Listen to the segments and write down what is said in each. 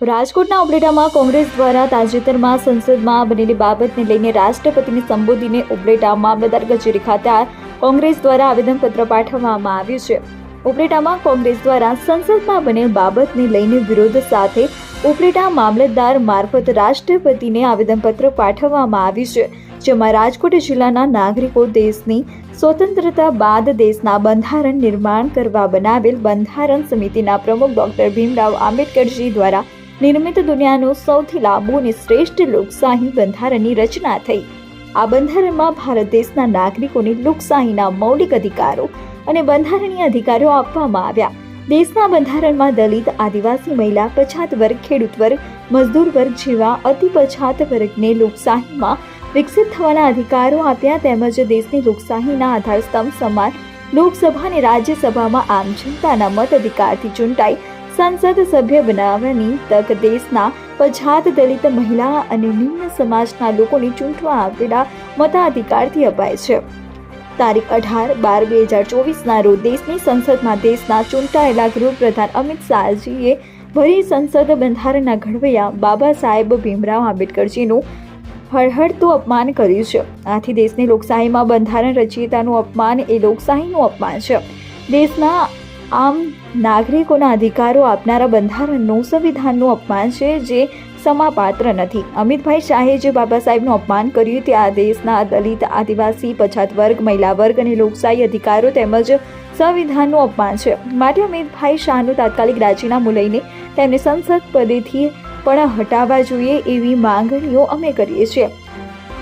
રાજકોટના ઉપલેટામાં કોંગ્રેસ દ્વારા તાજેતરમાં સંસદમાં બનેલી બાબતને લઈને રાષ્ટ્રપતિને સંબોધીને ઉપલેટા મામલતદાર કચેરી ખાતે કોંગ્રેસ દ્વારા આવેદનપત્ર પાઠવવામાં આવ્યું છે. ઉપલેટામાં કોંગ્રેસ દ્વારા સંસદમાં બનેલ બાબતને લઈને વિરોધ સાથે ઉપલેટા મામલતદાર મારફત રાષ્ટ્રપતિને આવેદનપત્ર પાઠવવામાં આવ્યું છે, જેમાં રાજકોટ જિલ્લાના નાગરિકો દેશની સ્વતંત્રતા બાદ દેશના બંધારણ નિર્માણ કરવા બનાવેલ બંધારણ સમિતિના પ્રમુખ ડોક્ટર ભીમરાવ આંબેડકરજી દ્વારા નિર્મિત દુનિયાનું સૌથી લાંબુ અને શ્રેષ્ઠ લોકશાહી બંધારણની રચના થઈ. આ બંધારણમાં ભારત દેશના નાગરિકોને લોકશાહીના મૌલિક અધિકારો અને બંધારણીય અધિકારો આપવામાં આવ્યા. દેશના બંધારણમાં દલિત, આદિવાસી મહિલા, પછાત વર્ગ, ખેડૂત વર્ગ, મજદૂર વર્ગ જેવા અતિ પછાત વર્ગને લોકશાહીમાં વિકસિત થવાના અધિકારો આપ્યા તેમજ દેશની લોકશાહીના આધારસ્તંભ સમાન લોકસભા અને રાજ્યસભામાં આમ જનતાના મત અધિકારથી ચૂંટાઈ. સંસદ સભ્ય બનાવવાની તક દેશના પછાત દલિત મહિલા અને નિમ્ન સમાજના લોકોને ચૂંટવા આપેલા મતાધિકારથી અપાય છે. તારીખ અઢાર બાર બે હજાર ચોવીસના રોજ દેશની સંસદમાં દેશના ચૂંટાયેલા ગૃહપ્રધાન અમિત શાહજીએ ભરી સંસદ બંધારણના ઘડવૈયા બાબા સાહેબ ભીમરાવ આંબેડકરજીનું હળહળતું અપમાન કર્યું છે. આથી દેશની લોકશાહીમાં બંધારણ રચયિતાનું અપમાન એ લોકશાહીનું અપમાન છે. દેશના આમ નાગરિકોના અધિકારો આપનારા બંધારણનું સંવિધાનનું અપમાન છે જે સમાપાત્ર નથી. અમિતભાઈ શાહે જે બાબા સાહેબનું અપમાન કર્યું તે આ દેશના દલિત, આદિવાસી, પછાત વર્ગ, મહિલા વર્ગ અને લોકશાહી અધિકારો તેમજ સંવિધાનનું અપમાન છે. માટે અમિતભાઈ શાહનું તાત્કાલિક રાજીનામું લઈને તેમને સંસદ પદેથી પણ હટાવવા જોઈએ એવી માંગણીઓ અમે કરીએ છીએ.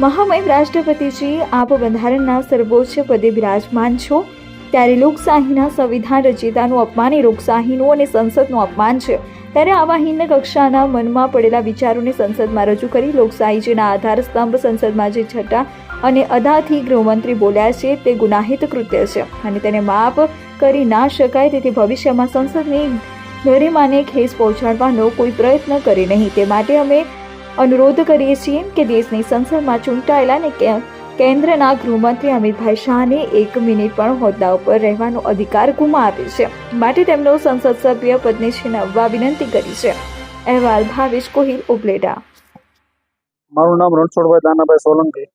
મહામહિમ રાષ્ટ્રપતિજી, આપ બંધારણના સર્વોચ્ચ પદે બિરાજમાન છો. ત્યારે લોકશાહીના સંવિધાન રચયિતાનું અપમાન એ લોકશાહીનું અને સંસદનું અપમાન છે. ત્યારે આવા હિન્ન કક્ષાના મનમાં પડેલા વિચારોને સંસદમાં રજૂ કરી લોકશાહી જેના આધાર સ્તંભ સંસદમાં જે છઠ્ઠા અને અદાથી ગૃહમંત્રી બોલ્યા છે તે ગુનાહિત કૃત્ય છે અને તેને માફ કરી ના શકાય તેથી ભવિષ્યમાં સંસદની ગરિમાને ખેસ પહોંચાડવાનો કોઈ પ્રયત્ન કરે નહીં. તે માટે અમે અનુરોધ કરીએ છીએ કે દેશની સંસદમાં ચૂંટાયેલા ને કેન્દ્રના ગૃહમંત્રી અમિતભાઈ શાહને એક મિનિટ પણ હોદ્દા ઉપર રહેવાનો અધિકાર ગુમાવે છે. માટે તેમનો સંસદ સભ્ય પદને છીનવવા વિનંતી કરી છે. અહેવાલ ભાવેશ કોહિલ, ઉપલેટા. મારું નામ રણછોડભાઈ દાનાભાઈ સોલંકી,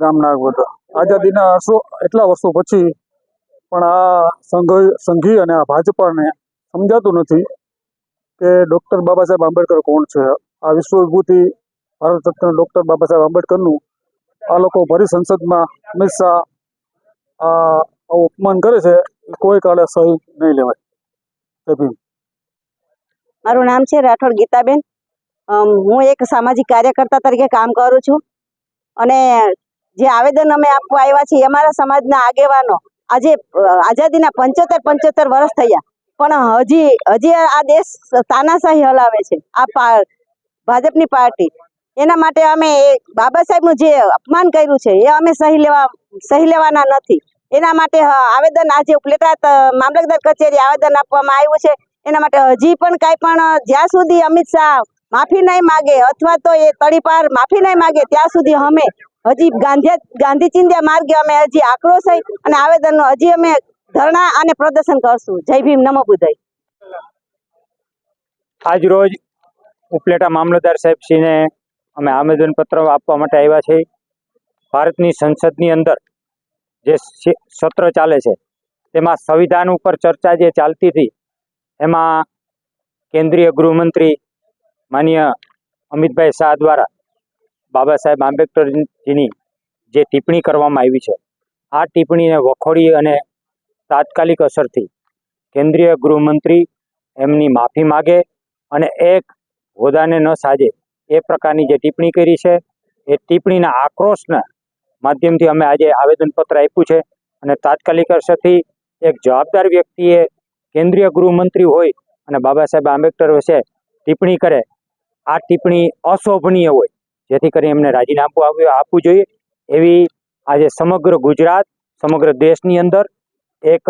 ગામ નાગવડ. આઝાદીના વર્ષો એટલા વર્ષો પછી પણ આ સંઘ, સંઘી અને આ ભાજપાને સમજાતું નથી કે ડૉક્ટર બાબા સાહેબ આંબેડકર કોણ છે. આ વિશ્વ વિભૂતિ ભારત રત્ન ડૉક્ટર બાબા સાહેબ આંબેડકરનું આ લોકો ભરી સંસદમાં આવું અપમાન કરે છે, કોઈ કાળે સહી નહીં લેવાય. મારું નામ છે રાઠોડ ગીતાબેન. હું એક સામાજિક કાર્યકર્તા તરીકે કામ કરું છું. અને જે આવેદન અમે આપવા આવ્યા છીએ અમારા સમાજના આગેવાનો આજે આઝાદીના પંચોતેર પંચોતેર વર્ષ થયા. પણ હજી હજી આ દેશ તાનાશાહી હલાવે છે. આ ભાજપની પાર્ટી. એના માટે અમે બાબા સાહેબનું જે અપમાન કર્યું છે, એ અમે સહી લેવા, સહી લેવાના નથી. એના માટે આવેદન આજે ઉપલેટાત મામલતદાર કચેરી આવેદન આપવામાં આવ્યું છે. એના માટે હજી પણ કાંઈ પણ જ્યાં સુધી અમિત શાહ માફી નહીં માગે અથવા તો એ તળીપાર માફી નહીં માગે, ત્યાં સુધી અમે હજી ગાંધી ગાંધી ચિંધ્યા માર્ગે અમે હજી આક્રોશ અને આવેદનનો હજી અમે ધરણા અને પ્રદર્શન કરશું. જય ભીમ, નમો બુદય આજ રોજ ઉપલેટા મામલતદાર સાહેબશ્રીને અમે આવેદનપત્ર આપવા માટે આવ્યા છીએ. ભારતની સંસદની અંદર જે સત્ર ચાલે છે, તેમાં સંવિધાન ઉપર ચર્ચા જે ચાલતી હતી, એમાં કેન્દ્રીય ગૃહમંત્રી માનીય અમિતભાઈ શાહ દ્વારા બાબા સાહેબ આંબેડકરજીની જે ટિપ્પણી કરવામાં આવી છે, આ ટિપ્પણીને વખોડી અને તાત્કાલિક અસરથી કેન્દ્રીય ગૃહમંત્રી એમની માફી માગે અને એક હોદ્દાને ન સાજે એ પ્રકારની જે ટિપ્પણી કરી છે, એ ટિપ્પણીના આક્રોશના માધ્યમથી અમે આજે આવેદનપત્ર આપ્યું છે અને તાત્કાલિક અસરથી એક જવાબદાર વ્યક્તિએ કેન્દ્રીય ગૃહમંત્રી હોય અને બાબા સાહેબ આંબેડકર વિશે ટિપ્પણી કરે, આ ટિપ્પણી અશોભનીય હોય. જેથી કરી એમને રાજીનામું આપવું જોઈએ એવી આજે સમગ્ર ગુજરાત, સમગ્ર દેશની અંદર એક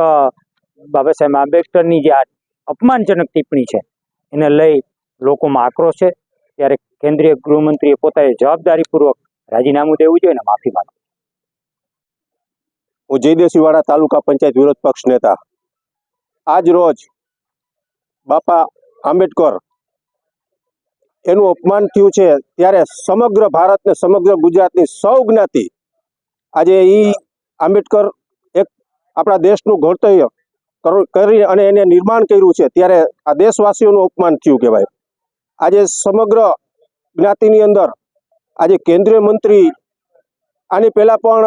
બાબા સાહેબ આંબેડકરની જે અપમાનજનક ટિપ્પણી છે, એને લઈ લોકોમાં આક્રોશ છે. ત્યારે કેન્દ્રીય ગૃહમંત્રીએ પોતાએ જવાબદારીપૂર્વક રાજીનામું દેવું જોઈએ અને માફી માંગવી. હું જયદેવસિંહવાડા તાલુકા પંચાયત વિરોધ પક્ષ નેતા. આજ રોજ બાપા આંબેડકર એનું અપમાન થયું છે ત્યારે સમગ્ર ભારતને સમગ્ર ગુજરાતની સૌ જ્ઞાતિ આજે એ આંબેડકર એક આપણા દેશનું ઘડતર કરી અને એને નિર્માણ કર્યું છે ત્યારે આ દેશવાસીઓનું અપમાન થયું કહેવાય. આજે સમગ્ર જ્ઞાતિની અંદર આજે કેન્દ્રીય મંત્રી આની પહેલાં પણ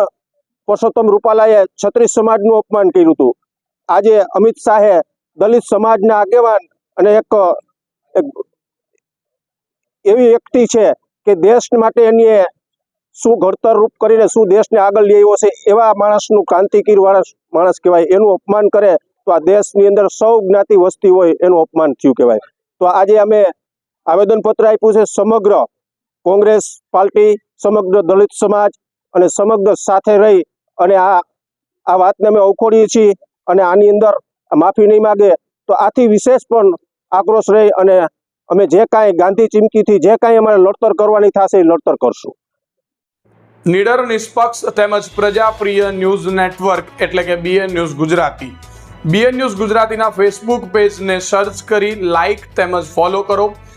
પુરુષોત્તમ રૂપાલાએ છત્રીસ સમાજનું અપમાન કર્યું હતું. આજે અમિત શાહે દલિત સમાજના આગેવાન અને એક એવી વ્યક્તિ છે કે દેશ માટે એની શું ઘડતર રૂપ કરીને શું દેશને આગળ લઈ આવ્યો છે, એવા માણસનું ક્રાંતિકીર માણસ માણસ કહેવાય, એનું અપમાન કરે તો આ દેશની અંદર સૌ જ્ઞાતિ વસ્તી હોય એનું અપમાન થયું કહેવાય. તો આજે અમે આવેદનપત્ર આપ્યું છે સમગ્ર કોંગ્રેસ પાર્ટી, સમગ્ર દલિત સમાજ અને સમગ્ર સાથે રહી અને આ આ વાતને અમે અવખોડીએ છીએ અને આની અંદર માફી નહીં માગે, તો આથી વિશેષ પણ આક્રોશ રહી અને અમે જે કાંઈ ગાંધી ચીમકીથી જે કાંઈ અમારે લડતર કરવાની થશે એ લડતર કરશું. નિડર, નિષ્પક્ષ તેમજ પ્રજાપ્રિય ન્યૂઝ નેટવર્ક એટલે કે BN news Gujarati. BN news ગુજરાતીના ફેસબુક પેજને સર્ચ કરી લાઇક તેમજ ફોલો કરો.